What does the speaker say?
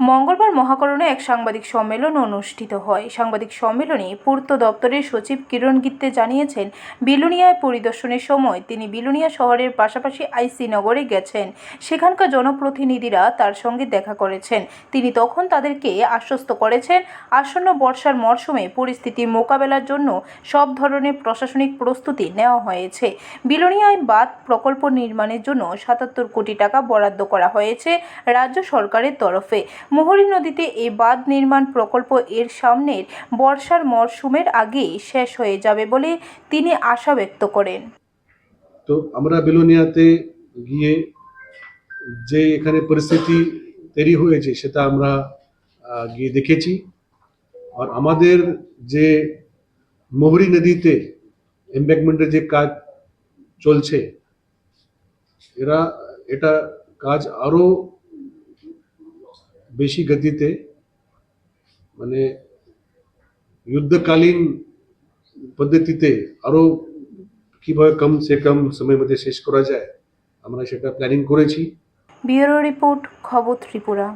মঙ্গলবার মহাকরণে এক সাংবাদিক সম্মেলন অনুষ্ঠিত হয়। সাংবাদিক সম্মেলনে পূর্ত দপ্তরের সচিব কিরণ গিত্তে জানিয়েছেন, বিলুনিয়ায় পরিদর্শনের সময় তিনি বিলুনিয়া শহরের পাশাপাশি আইসি নগরে গেছেন। সেখানকার জনপ্রতিনিধিরা তার সঙ্গে দেখা করেছেন। তিনি তখন তাদেরকে আশ্বস্ত করেছেন, আসন্ন বর্ষার মরশুমে পরিস্থিতি মোকাবেলার জন্য সব ধরনের প্রশাসনিক প্রস্তুতি নেওয়া হয়েছে। বিলোনিয়ায় বাঁধ প্রকল্প নির্মাণের জন্য সাতাত্তর কোটি টাকা বরাদ্দ করা হয়েছে রাজ্য সরকারের তরফে। মুহুরী নদীতে এই বাঁধ নির্মাণ প্রকল্প এর সামনের বর্ষার মরশুমের আগেই শেষ হয়ে যাবে বলে তিনি আশা ব্যক্ত করেন। তো আমরা বেলোনিয়াতে গিয়ে যে এখানে পরিস্থিতি তৈরি হয়েছে সেটা আমরা গিয়ে দেখেছি। আর আমাদের যে মোহরি নদীতে এম্ব্যাকমেন্টের যে কাজ চলছে, এরা, এটা কাজ আরও বেশি গতিতে মানে যুদ্ধকালীন পদ্ধতিতে আরও কীভাবে কম সে কম সময়ের মধ্যে শেষ করা যায়, আমরা সেটা প্ল্যানিং করেছি। ব্যুরো রিপোর্ট, খবর ত্রিপুরা।